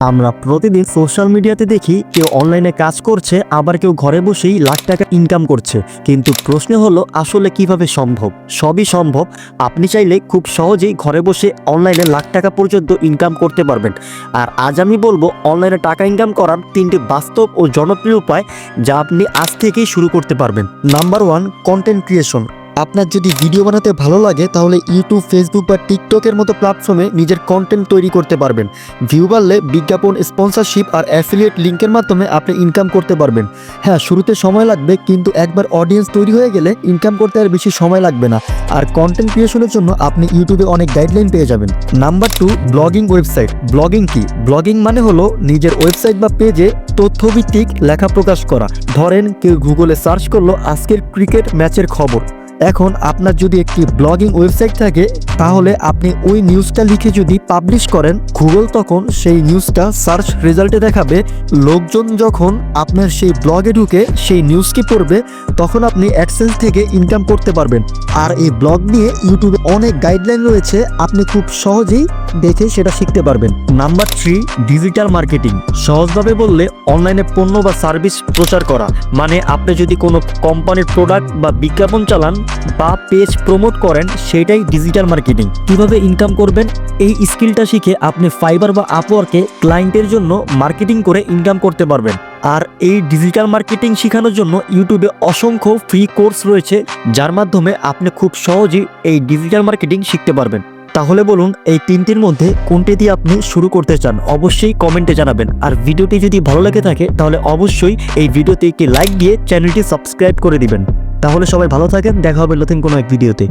আমরা প্রতিদিন সোশ্যাল মিডিয়াতে দেখি কেউ অনলাইনে কাজ করছে, আবার কেউ ঘরে বসেই লাখ টাকা ইনকাম করছে। কিন্তু প্রশ্ন হলো, আসলে কীভাবে সম্ভব? সবই সম্ভব। আপনি চাইলে খুব সহজেই ঘরে বসে অনলাইনে লাখ টাকা পর্যন্ত ইনকাম করতে পারবেন। আর আজ আমি বলব অনলাইনে টাকা ইনকাম করার তিনটি বাস্তব ও জনপ্রিয় উপায় যা আপনি আজ থেকেই শুরু করতে পারবেন। নাম্বার ওয়ান কন্টেন্ট ক্রিয়েশন আপনার যদি ভিডিও বানাতে ভালো লাগে, তাহলে ইউটিউব, ফেসবুক বা টিকটকের মতো প্ল্যাটফর্মে নিজের কন্টেন্ট তৈরি করতে পারবেন। ভিউ বাড়লে বিজ্ঞাপন স্পন্সরশিপ আর অ্যাফিলিয়েট লিঙ্কের মাধ্যমে আপনি ইনকাম করতে পারবেন। হ্যাঁ শুরুতে সময় লাগবে, কিন্তু একবার অডিয়েন্স তৈরি হয়ে গেলে ইনকাম করতে আর বেশি সময় লাগবে না। আর কন্টেন্ট ক্রিয়েশনের জন্য আপনি ইউটিউবে অনেক গাইডলাইন পেয়ে যাবেন। Number two blogging website blogging কি? ব্লগিং মানে হলো নিজের ওয়েবসাইট বা পেজে তথ্যভিত্তিক লেখা প্রকাশ করা। ধরেন, কেউ গুগলে সার্চ করল আজকের ক্রিকেট ম্যাচের খবর। এখন আপনার যদি একটি ব্লগিং ওয়েবসাইট থাকে, তাহলে আপনি ওই নিউজটা লিখে যদি পাবলিশ করেন গুগল তখন সেই নিউজটা সার্চ রেজাল্টে দেখাবে। লোকজন যখন আপনার সেই ব্লগে ঢুকে, সেই নিউজটি পড়বে, তখন আপনি অ্যাডসেন্স থেকে ইনকাম করতে পারবেন। আর এই ব্লগ নিয়ে ইউটিউবে অনেক গাইডলাইন রয়েছে, আপনি খুব সহজেই দেখে সেটা শিখতে পারবেন। নাম্বার থ্রি ডিজিটাল মার্কেটিং সহজভাবে বললে অনলাইনে পণ্য বা সার্ভিস প্রচার করা। মানে আপনি যদি কোনো কোম্পানির প্রোডাক্ট বা বিজ্ঞাপন চালান বা পেজ প্রমোট করেন সেটাই ডিজিটাল মার্কেটিং কীভাবে ইনকাম করবেন? এই স্কিলটা শিখে আপনি ফাইবার বা আপওয়ার্কে ক্লায়েন্টের জন্য মার্কেটিং করে ইনকাম করতে পারবেন। আর এই ডিজিটাল মার্কেটিং শেখানোর জন্য ইউটিউবে অসংখ্য ফ্রি কোর্স রয়েছে, যার মাধ্যমে আপনি খুব সহজেই এই ডিজিটাল মার্কেটিং শিখতে পারবেন। তাহলে বলুন, এই তিনটির মধ্যে কোনটি দিয়ে আপনি শুরু করতে চান? অবশ্যই কমেন্টে জানাবেন। আর ভিডিওটি যদি ভালো লেগে থাকে, তাহলে অবশ্যই এই ভিডিওতে একটি লাইক দিয়ে চ্যানেলটি সাবস্ক্রাইব করে দিবেন। তাহলে সবাই ভালো থাকেন দেখা হবে নতুন কোনো এক ভিডিওতে।